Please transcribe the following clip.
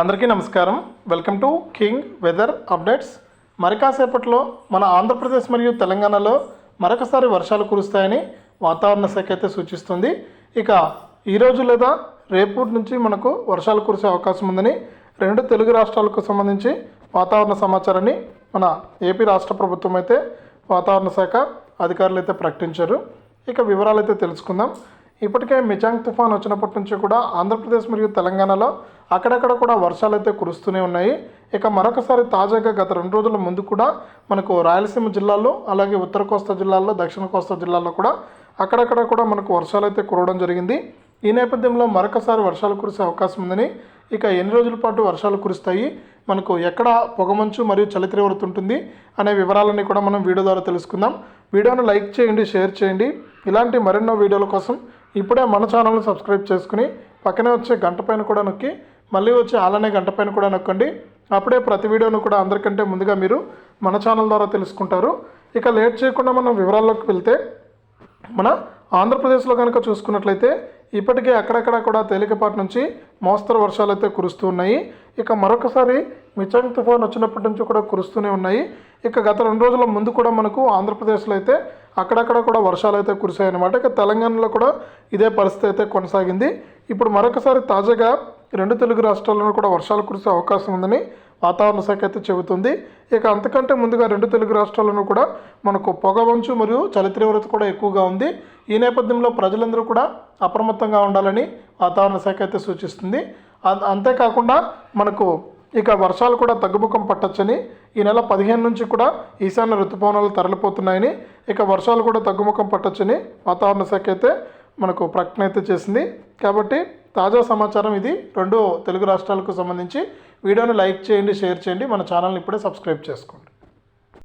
అందరికీ నమస్కారం. Welcome to King Weather Updates. మరి కాసేపట్లో మన ఆంధ్రప్రదేశ్ మరియు తెలంగాణలో మరొకసారి వర్షాలు కురుస్తాయని వాతావరణ శాఖ అయితే సూచిస్తుంది. ఇక ఈరోజు లేదా రేపు నుంచి మనకు వర్షాలు కురిసే అవకాశం ఉందని రెండు తెలుగు రాష్ట్రాలకు సంబంధించి వాతావరణ సమాచారాన్ని మన ఏపీ రాష్ట్ర ప్రభుత్వం అయితే వాతావరణ శాఖ అధికారులు అయితే ప్రకటించారు. ఇక వివరాలు అయితే తెలుసుకుందాం. ఇప్పటికే మిచాంగ్ తుఫాన్ వచ్చినప్పటి నుంచి కూడా ఆంధ్రప్రదేశ్ మరియు తెలంగాణలో అక్కడక్కడ కూడా వర్షాలు అయితే కురుస్తూనే ఉన్నాయి. ఇక మరొకసారి తాజాగా గత రెండు రోజుల ముందు కూడా మనకు రాయలసీమ జిల్లాలో అలాగే ఉత్తర కోస్తా జిల్లాల్లో దక్షిణ కోస్తా జిల్లాల్లో కూడా అక్కడక్కడ కూడా మనకు వర్షాలు అయితే కురవడం జరిగింది. ఈ నేపథ్యంలో మరొకసారి వర్షాలు కురిసే అవకాశం ఉందని ఇక ఎన్ని రోజుల పాటు వర్షాలు కురుస్తాయి మనకు ఎక్కడ పొగమంచు మరియు చలి తీవ్రత ఉంటుంది అనే వివరాలన్నీ కూడా మనం వీడియో ద్వారా తెలుసుకుందాం. వీడియోను లైక్ చేయండి షేర్ చేయండి. ఇలాంటి మరెన్నో వీడియోల కోసం ఇప్పుడే మన ఛానల్ని సబ్స్క్రైబ్ చేసుకుని పక్కనే వచ్చే గంట పైన కూడా నొక్కి మళ్ళీ వచ్చే అలానే గంట పైన కూడా నొక్కండి. అప్పుడే ప్రతి వీడియోను కూడా అందరికంటే ముందుగా మీరు మన ఛానల్ ద్వారా తెలుసుకుంటారు. ఇక లేట్ చేయకుండా మనం వివరాల్లోకి వెళ్తే మన ఆంధ్రప్రదేశ్లో కనుక చూసుకున్నట్లయితే ఇప్పటికే అక్కడక్కడ కూడా తేలికపాటి నుంచి మోస్తరు వర్షాలు అయితే కురుస్తూ ఉన్నాయి. ఇక మరొకసారి మిచంగ్ తుఫాన్ వచ్చినప్పటి నుంచి కూడా కురుస్తూనే ఉన్నాయి. ఇక గత రెండు రోజుల ముందు కూడా మనకు ఆంధ్రప్రదేశ్లో అయితే అక్కడక్కడ కూడా వర్షాలు అయితే కురిశాయన్నమాట. ఇక తెలంగాణలో కూడా ఇదే పరిస్థితి అయితే కొనసాగింది. ఇప్పుడు మరొకసారి తాజాగా రెండు తెలుగు రాష్ట్రాల్లోనూ కూడా వర్షాలు కురిసే అవకాశం ఉందని వాతావరణ శాఖ అయితే చెబుతుంది. ఇక అంతకంటే ముందుగా రెండు తెలుగు రాష్ట్రాల్లోనూ కూడా మనకు పొగవంచు మరియు చలి తీవ్రత కూడా ఎక్కువగా ఉంది. ఈ నేపథ్యంలో ప్రజలందరూ కూడా అప్రమత్తంగా ఉండాలని వాతావరణ శాఖ అయితే సూచిస్తుంది. అంతేకాకుండా మనకు ఇక వర్షాలు కూడా తగ్గుముఖం పట్టొచ్చని ఈ నెల పదిహేను నుంచి కూడా ఈశాన్య ఋతుపవనాలు తరలిపోతున్నాయని ఇక వర్షాలు కూడా తగ్గుముఖం పట్టొచ్చని వాతావరణ శాఖ అయితే మనకు ప్రకటన అయితే చేసింది. కాబట్టి తాజా సమాచారం ఇది. రెండు తెలుగు రాష్ట్రాలకు సంబంధించి. వీడియోని లైక్ చేయండి షేర్ చేయండి. మన ఛానల్ని ఇప్పుడే సబ్స్క్రైబ్ చేసుకోండి.